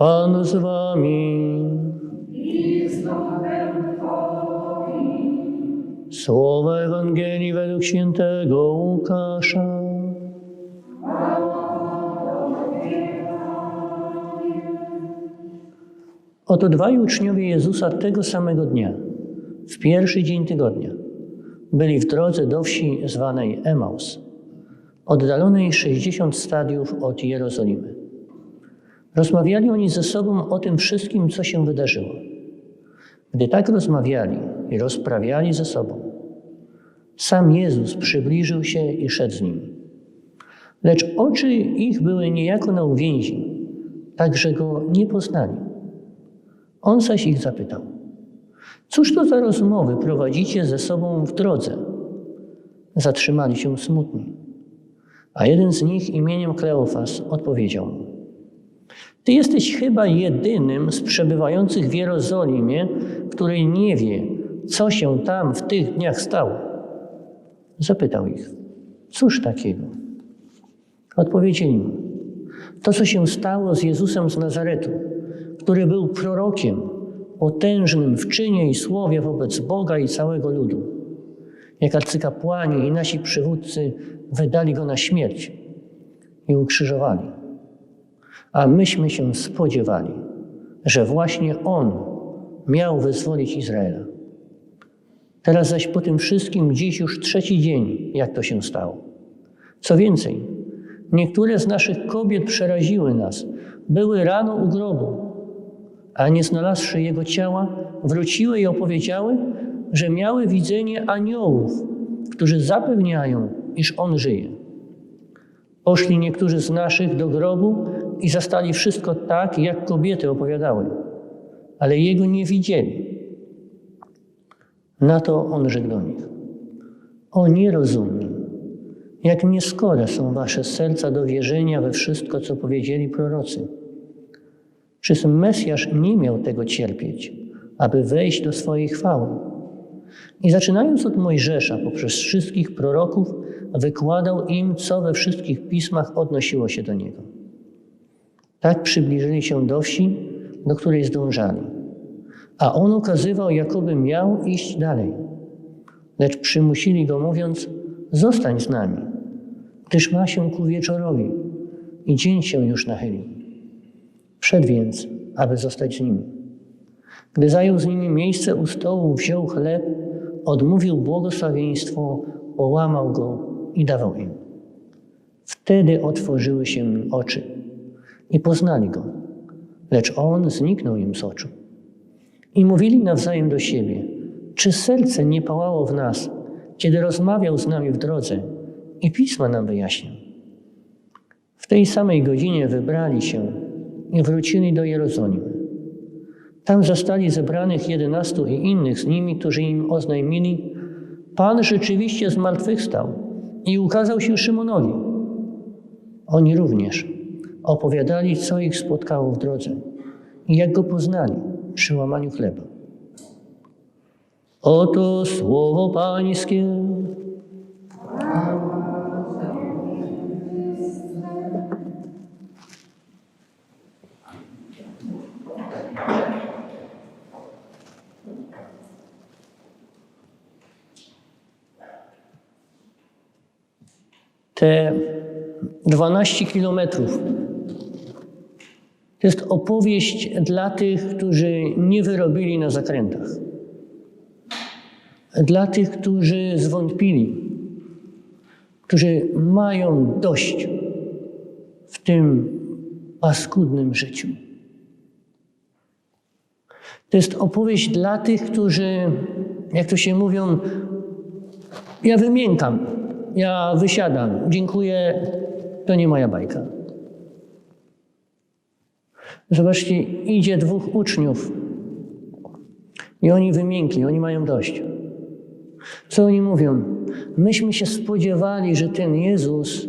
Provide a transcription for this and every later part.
Pan z wami. Słowa Ewangelii według świętego Łukasza. Oto dwaj uczniowie Jezusa tego samego dnia, w pierwszy dzień tygodnia, byli w drodze do wsi zwanej Emaus, oddalonej 60 stadiów od Jerozolimy. Rozmawiali oni ze sobą o tym wszystkim, co się wydarzyło. Gdy tak rozmawiali i rozprawiali ze sobą, sam Jezus przybliżył się i szedł z nimi. Lecz oczy ich były niejako na uwięzi, tak że go nie poznali. On zaś ich zapytał: Cóż to za rozmowy prowadzicie ze sobą w drodze? Zatrzymali się smutni. A jeden z nich imieniem Kleofas odpowiedział mu: Ty jesteś chyba jedynym z przebywających w Jerozolimie, który nie wie, co się tam w tych dniach stało. Zapytał ich: Cóż takiego? Odpowiedzieli mu: To, co się stało z Jezusem z Nazaretu, który był prorokiem, potężnym w czynie i słowie wobec Boga i całego ludu. Jak arcykapłani i nasi przywódcy wydali go na śmierć i ukrzyżowali. A myśmy się spodziewali, że właśnie on miał wyzwolić Izraela. Teraz zaś po tym wszystkim dziś już trzeci dzień, jak to się stało. Co więcej, niektóre z naszych kobiet przeraziły nas, były rano u grobu, a nie znalazłszy jego ciała, wróciły i opowiedziały, że miały widzenie aniołów, którzy zapewniają, iż on żyje. Poszli niektórzy z naszych do grobu i zastali wszystko tak, jak kobiety opowiadały, ale jego nie widzieli. Na to on rzekł do nich: O nierozumni, jak nieskore są wasze serca do wierzenia we wszystko, co powiedzieli prorocy. Czyż Mesjasz nie miał tego cierpieć, aby wejść do swojej chwały? I zaczynając od Mojżesza poprzez wszystkich proroków, wykładał im, co we wszystkich pismach odnosiło się do niego. Tak przybliżyli się do wsi, do której zdążali, a on okazywał, jakoby miał iść dalej. Lecz przymusili go, mówiąc: Zostań z nami, gdyż ma się ku wieczorowi i dzień się już nachylił. Wszedł więc, aby zostać z nimi. Gdy zajął z nimi miejsce u stołu, wziął chleb, odmówił błogosławieństwo, połamał go i dawał im. Wtedy otworzyły się oczy i poznali go, lecz on zniknął im z oczu. I mówili nawzajem do siebie, czy serce nie pałało w nas, kiedy rozmawiał z nami w drodze i pisma nam wyjaśniał. W tej samej godzinie wybrali się i wrócili do Jerozolimy. Tam zastali zebranych jedenastu i innych z nimi, którzy im oznajmili, Pan rzeczywiście zmartwychwstał i ukazał się Szymonowi. Oni również opowiadali, co ich spotkało w drodze i jak go poznali przy łamaniu chleba. Oto słowo Pańskie. Te 12 kilometrów to jest opowieść dla tych, którzy nie wyrobili na zakrętach. Dla tych, którzy zwątpili, którzy mają dość w tym paskudnym życiu. To jest opowieść dla tych, którzy, jak to się mówią, ja wymiękam, ja wysiadam, dziękuję, to nie moja bajka. Zobaczcie, idzie dwóch uczniów i oni wymiękli, oni mają dość. Co oni mówią? Myśmy się spodziewali, że ten Jezus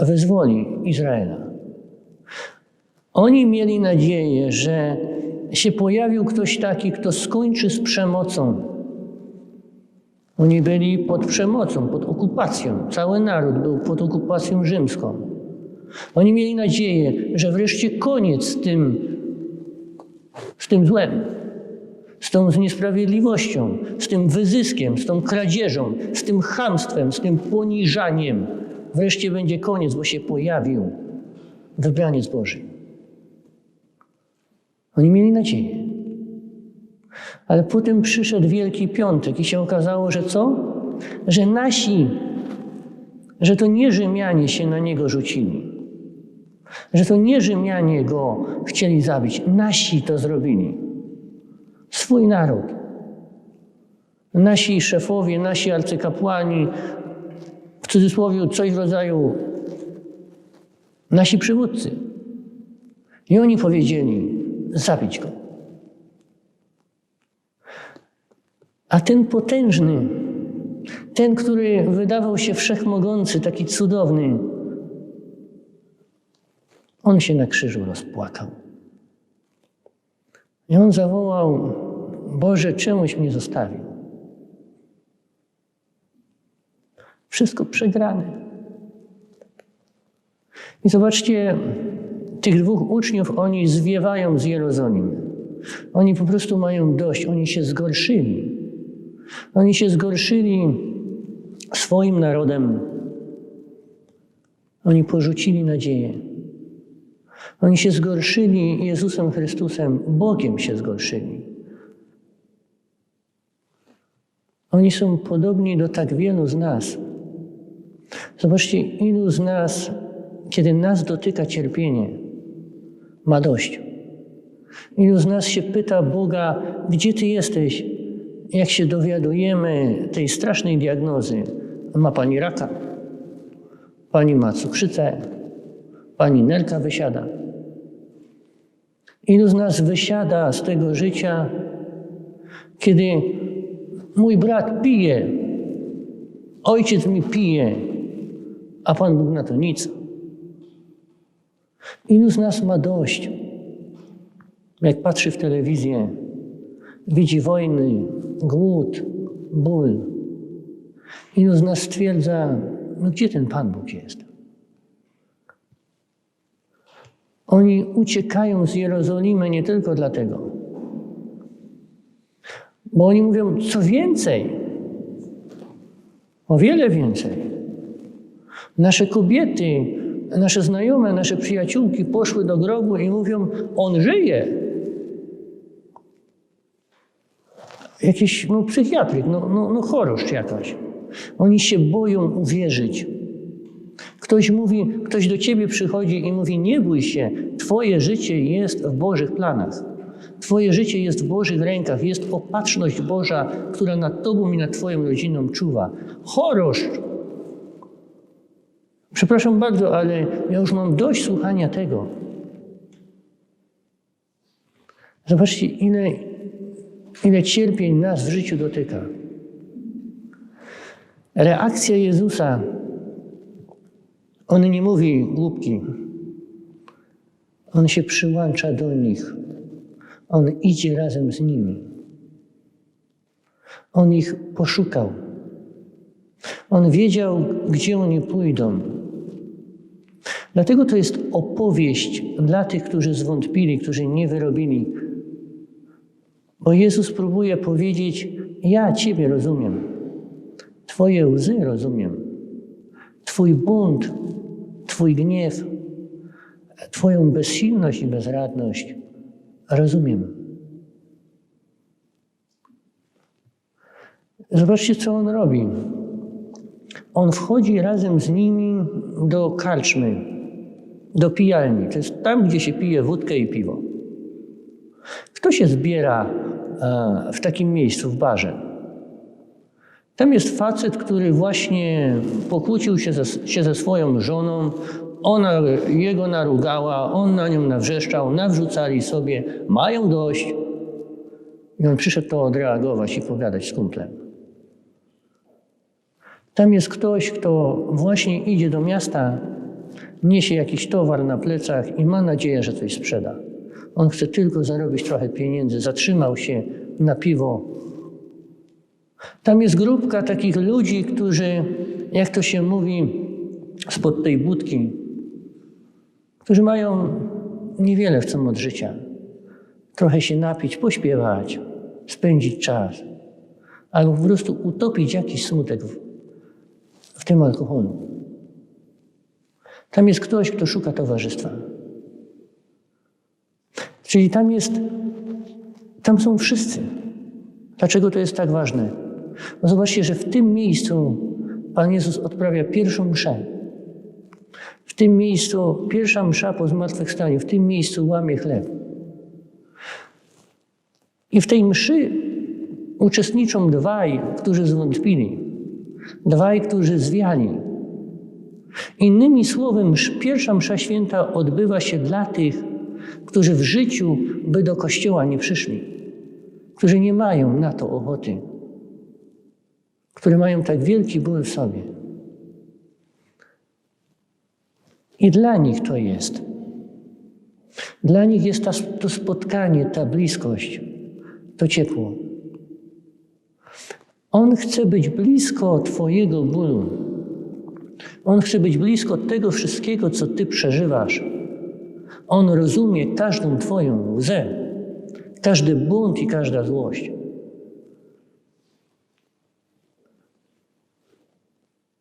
wyzwoli Izraela. Oni mieli nadzieję, że się pojawił ktoś taki, kto skończy z przemocą. Oni byli pod przemocą, pod okupacją. Cały naród był pod okupacją rzymską. Oni mieli nadzieję, że wreszcie koniec z tym, z tym złem, z tą niesprawiedliwością, z tym wyzyskiem, z tą kradzieżą, z tym chamstwem, z tym poniżaniem. Wreszcie będzie koniec, bo się pojawił wybraniec Boży. Oni mieli nadzieję. Ale potem przyszedł Wielki Piątek i się okazało, że co? Że nasi, że to nie Rzymianie się na niego rzucili. Że to nie Rzymianie go chcieli zabić. Nasi to zrobili. Swój naród. Nasi szefowie, nasi arcykapłani, w cudzysłowie coś w rodzaju nasi przywódcy. I oni powiedzieli: zabić go. A ten potężny, ten, który wydawał się wszechmogący, taki cudowny, on się na krzyżu rozpłakał. I on zawołał: Boże, czemuś mnie zostawił? Wszystko przegrane. I zobaczcie, tych dwóch uczniów, oni zwiewają z Jerozolimy. Oni po prostu mają dość, oni się zgorszyli. Oni się zgorszyli swoim narodem. Oni porzucili nadzieję. Oni się zgorszyli Jezusem Chrystusem, Bogiem się zgorszyli. Oni są podobni do tak wielu z nas. Zobaczcie, ilu z nas, kiedy nas dotyka cierpienie, ma dość. Ilu z nas się pyta Boga, gdzie Ty jesteś? Jak się dowiadujemy tej strasznej diagnozy, ma Pani raka, Pani ma cukrzycę, Pani nerka wysiada. Ilu z nas wysiada z tego życia, kiedy mój brat pije, ojciec mi pije, a Pan Bóg na to nic. Ilu z nas ma dość? Jak patrzy w telewizję, widzi wojny, głód, ból. Ilu z nas stwierdza, no gdzie ten Pan Bóg jest? Oni uciekają z Jerozolimy nie tylko dlatego, bo oni mówią, co więcej, o wiele więcej. Nasze kobiety, nasze znajome, nasze przyjaciółki poszły do grobu i mówią, on żyje. Jakiś no, psychiatryk, no, no, no choroszcz jakaś. Oni się boją uwierzyć. Ktoś mówi, ktoś do ciebie przychodzi i mówi: Nie bój się, Twoje życie jest w Bożych planach. Twoje życie jest w Bożych rękach, jest opatrzność Boża, która nad Tobą i nad Twoją rodziną czuwa. Choroszcz! Przepraszam bardzo, ale ja już mam dość słuchania tego. Zobaczcie, ile, ile cierpień nas w życiu dotyka. Reakcja Jezusa on nie mówi głupki. On się przyłącza do nich. On idzie razem z nimi. On ich poszukał. On wiedział, gdzie oni pójdą. Dlatego to jest opowieść dla tych, którzy zwątpili, którzy nie wyrobili. Bo Jezus próbuje powiedzieć: Ja Ciebie rozumiem. Twoje łzy rozumiem. Twój bunt Twój gniew, Twoją bezsilność i bezradność rozumiem. Zobaczcie, co on robi. On wchodzi razem z nimi do karczmy, do pijalni. To jest tam, gdzie się pije wódkę i piwo. Kto się zbiera e, w takim miejscu, w barze? Tam jest facet, który właśnie pokłócił się ze, się ze swoją żoną, ona jego narugała, on na nią nawrzeszczał, nawrzucali sobie, mają dość. I on przyszedł to odreagować i pogadać z kumplem. Tam jest ktoś, kto właśnie idzie do miasta, niesie jakiś towar na plecach i ma nadzieję, że coś sprzeda. On chce tylko zarobić trochę pieniędzy, zatrzymał się na piwo, tam jest grupka takich ludzi, którzy, jak to się mówi, spod tej budki którzy mają niewiele chcą od życia. Trochę się napić, pośpiewać, spędzić czas, albo po prostu utopić jakiś smutek w, w tym alkoholu. Tam jest ktoś, kto szuka towarzystwa. Czyli tam jest, tam są wszyscy. Dlaczego to jest tak ważne? Bo zobaczcie, że w tym miejscu Pan Jezus odprawia pierwszą mszę. W tym miejscu, pierwsza msza po zmartwychwstaniu, w tym miejscu łamie chleb. I w tej mszy uczestniczą dwaj, którzy zwątpili, dwaj, którzy zwiali. Innymi słowy, pierwsza msza święta odbywa się dla tych, którzy w życiu by do kościoła nie przyszli, którzy nie mają na to ochoty, które mają tak wielki ból w sobie. I dla nich to jest. Dla nich jest ta, to spotkanie, ta bliskość, to ciepło. On chce być blisko Twojego bólu. On chce być blisko tego wszystkiego, co Ty przeżywasz. On rozumie każdą Twoją łzę, każdy bunt i każda złość.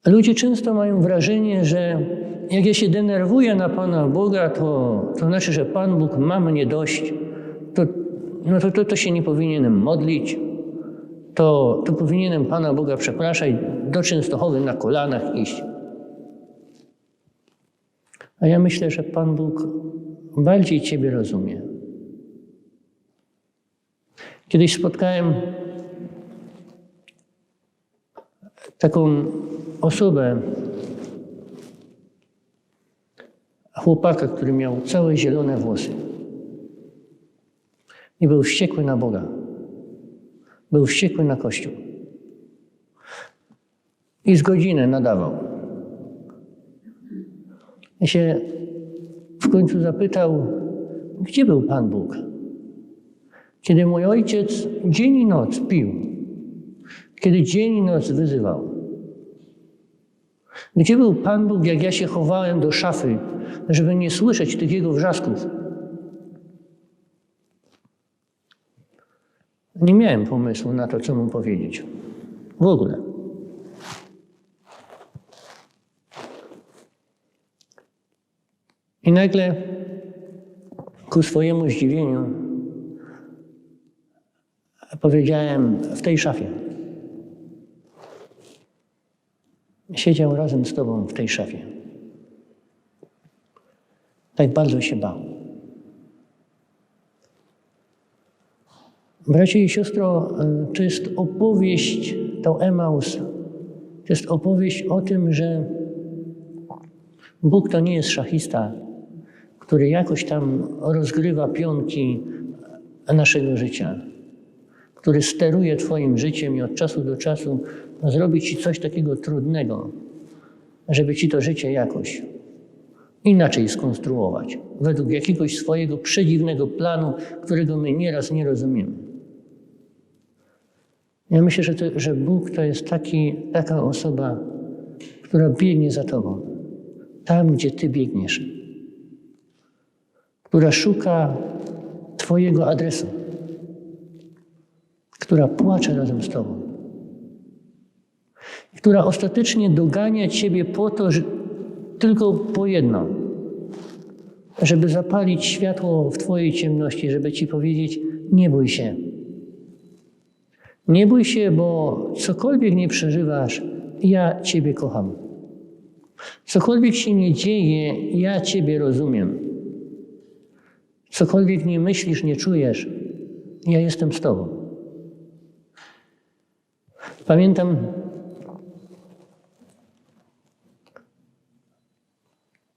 Ludzie często mają wrażenie, że jak ja się denerwuję na Pana Boga, to, to znaczy, że Pan Bóg ma mnie dość, to, no to, to, to się nie powinienem modlić, to, to powinienem Pana Boga przepraszać, do Częstochowy na kolanach iść. A ja myślę, że Pan Bóg bardziej Ciebie rozumie. Kiedyś spotkałem taką osobę, chłopaka, który miał całe zielone włosy. I był wściekły na Boga. Był wściekły na Kościół. I z godziny nadawał. I się w końcu zapytał, gdzie był Pan Bóg? Kiedy mój ojciec dzień i noc pił, kiedy dzień i noc wyzywał. Gdzie był Pan Bóg, jak ja się chowałem do szafy, żeby nie słyszeć tych jego wrzasków? Nie miałem pomysłu na to, co mu powiedzieć. W ogóle. I nagle, ku swojemu zdziwieniu, powiedziałem w tej szafie. Siedział razem z Tobą w tej szafie. Tak bardzo się bał. Bracie i siostro, to jest opowieść, to Emaus, to jest opowieść o tym, że Bóg to nie jest szachista, który jakoś tam rozgrywa pionki naszego życia, który steruje Twoim życiem i od czasu do czasu zrobi Ci coś takiego trudnego, żeby Ci to życie jakoś inaczej skonstruować, według jakiegoś swojego przedziwnego planu, którego my nieraz nie rozumiemy. Ja myślę, że, to, że Bóg to jest taki, taka osoba, która biegnie za Tobą, tam, gdzie Ty biegniesz, która szuka Twojego adresu, która płacze razem z Tobą, która ostatecznie dogania Ciebie po to, że tylko po jedno, żeby zapalić światło w Twojej ciemności, żeby Ci powiedzieć: Nie bój się. Nie bój się, bo cokolwiek nie przeżywasz, ja Ciebie kocham. Cokolwiek się nie dzieje, ja Ciebie rozumiem. Cokolwiek nie myślisz, nie czujesz, ja jestem z Tobą. Pamiętam,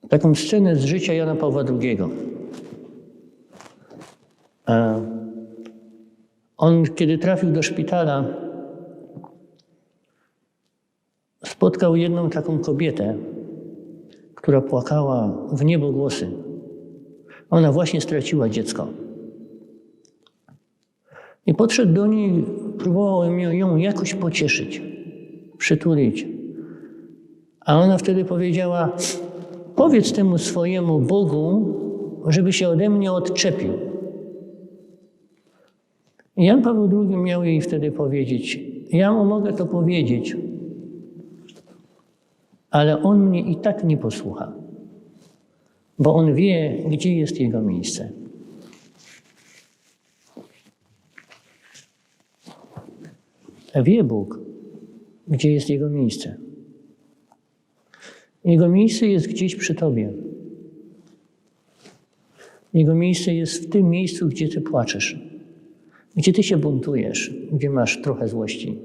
taką scenę z życia Jana Pawła II. On, kiedy trafił do szpitala, spotkał jedną taką kobietę, która płakała w niebo głosy. Ona właśnie straciła dziecko. I podszedł do niej, próbował ją jakoś pocieszyć, przytulić. A ona wtedy powiedziała: Powiedz temu swojemu Bogu, żeby się ode mnie odczepił. I Jan Paweł II miał jej wtedy powiedzieć: Ja mu mogę to powiedzieć, ale on mnie i tak nie posłucha, bo on wie, gdzie jest jego miejsce. Wie Bóg, gdzie jest jego miejsce. Jego miejsce jest gdzieś przy tobie. Jego miejsce jest w tym miejscu, gdzie ty płaczesz, gdzie ty się buntujesz, gdzie masz trochę złości.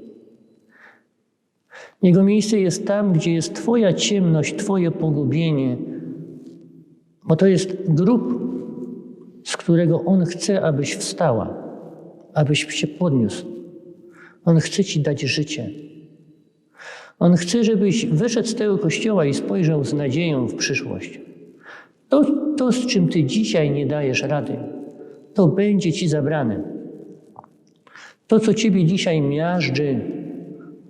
Jego miejsce jest tam, gdzie jest Twoja ciemność, Twoje pogubienie, bo to jest grób, z którego On chce, abyś wstała, abyś się podniósł. On chce Ci dać życie. On chce, żebyś wyszedł z tego kościoła i spojrzał z nadzieją w przyszłość. To, to, z czym Ty dzisiaj nie dajesz rady, to będzie Ci zabrane. To, co Ciebie dzisiaj miażdży,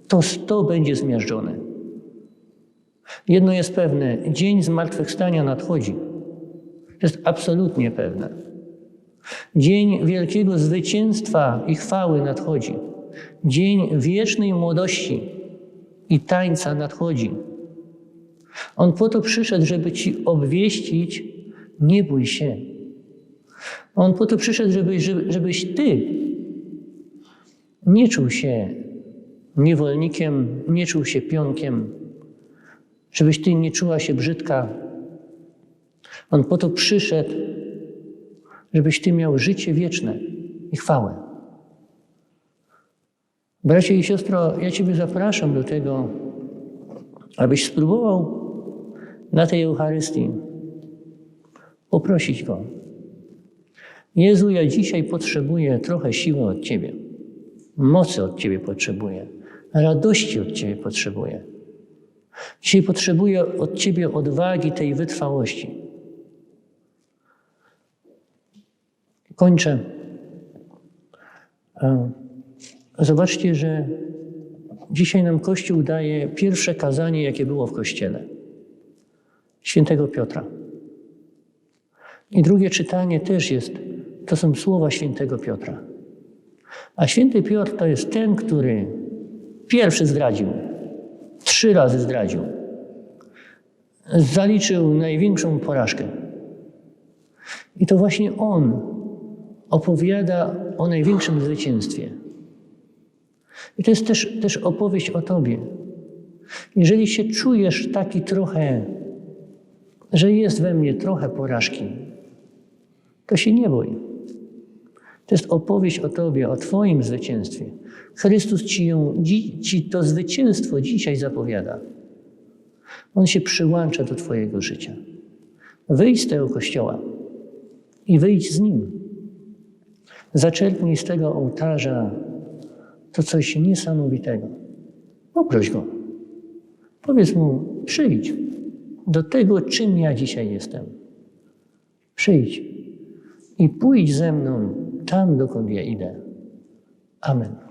to to będzie zmiażdżone. Jedno jest pewne, dzień zmartwychwstania nadchodzi. To jest absolutnie pewne. Dzień wielkiego zwycięstwa i chwały nadchodzi. Dzień wiecznej młodości i tańca nadchodzi. On po to przyszedł, żeby ci obwieścić, nie bój się. On po to przyszedł, żebyś, żebyś ty nie czuł się niewolnikiem, nie czuł się pionkiem, żebyś ty nie czuła się brzydka. On po to przyszedł, żebyś ty miał życie wieczne i chwałę. Bracie i siostro, ja Ciebie zapraszam do tego, abyś spróbował na tej Eucharystii poprosić Go. Jezu, ja dzisiaj potrzebuję trochę siły od Ciebie, mocy od Ciebie potrzebuję radości od Ciebie potrzebuję. Dzisiaj potrzebuję od Ciebie odwagi, tej wytrwałości. Kończę. Zobaczcie, że dzisiaj nam Kościół daje pierwsze kazanie, jakie było w Kościele. Świętego Piotra. I drugie czytanie też jest, to są słowa świętego Piotra. A święty Piotr to jest ten, który Pierwszy zdradził. Trzy razy zdradził. Zaliczył największą porażkę. I to właśnie on opowiada o największym zwycięstwie. I to jest też, też opowieść o Tobie. Jeżeli się czujesz taki trochę, że jest we mnie trochę porażki, to się nie bój. To jest opowieść o Tobie, o Twoim zwycięstwie. Chrystus Ci, ją, ci to zwycięstwo dzisiaj zapowiada. On się przyłącza do Twojego życia. Wyjdź z tego kościoła i wyjdź z nim. Zaczerpnij z tego ołtarza to coś niesamowitego. Poproś go. Powiedz mu, przyjdź do tego, czym ja dzisiaj jestem. Przyjdź i pójdź ze mną tam, dokąd ja idę. Amen.